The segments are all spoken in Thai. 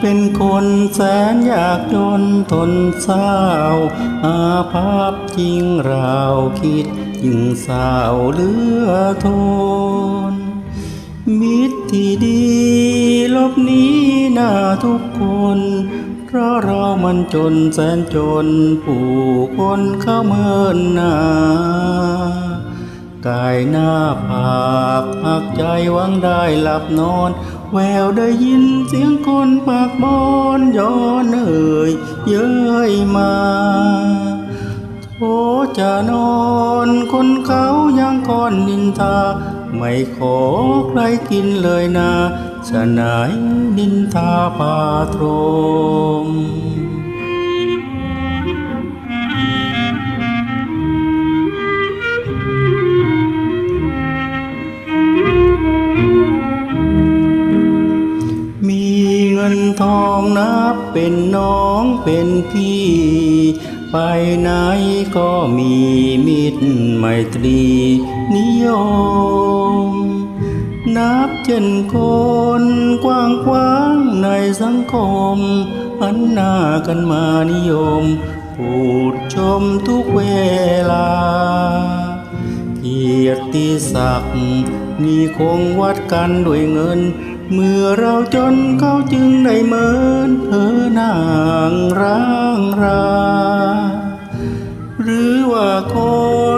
เป็นคนแสนอยากจนทนเศร้า อาภาพจริงเราคิดยิ่งเศร้าเหลือทน มิตรที่ดีลบหนี้หน้าทุกคน เพราะเรามันจนแสนจนผู้คนเข้าเมินหน้า กายหน้าผากหักใจหวังได้หลับนอน แววได้ยินเสียงคนปากบอนย้อนเอ่ยเย้ยมาโอจะนอนคนเขายังก่อนนินทา ไม่ขอใครกินเลยนาฉะไหนนินทาปาตรง ทองนับเป็นน้องเป็นพี่ ไปไหนก็มีมิตรไมตรีนิยม นับเช่นคนกว้างขวางในสังคมหันหน้ากันมานิยม พูดชมทุกเวลาเกียรติศักดิ์มีคงวัดกันด้วยเงิน เมื่อเราจนเขาจึงได้เหมินเธอนางร่างรา หรือว่าค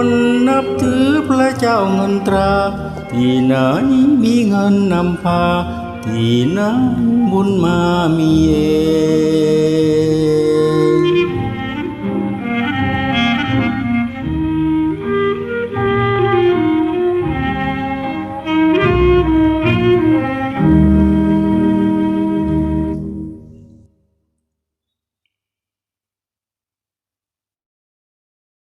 นนับถือพระเจ้าเงินตรา ที่ไหนมีเงินนำพา ที่นั้นบุญมามีเอง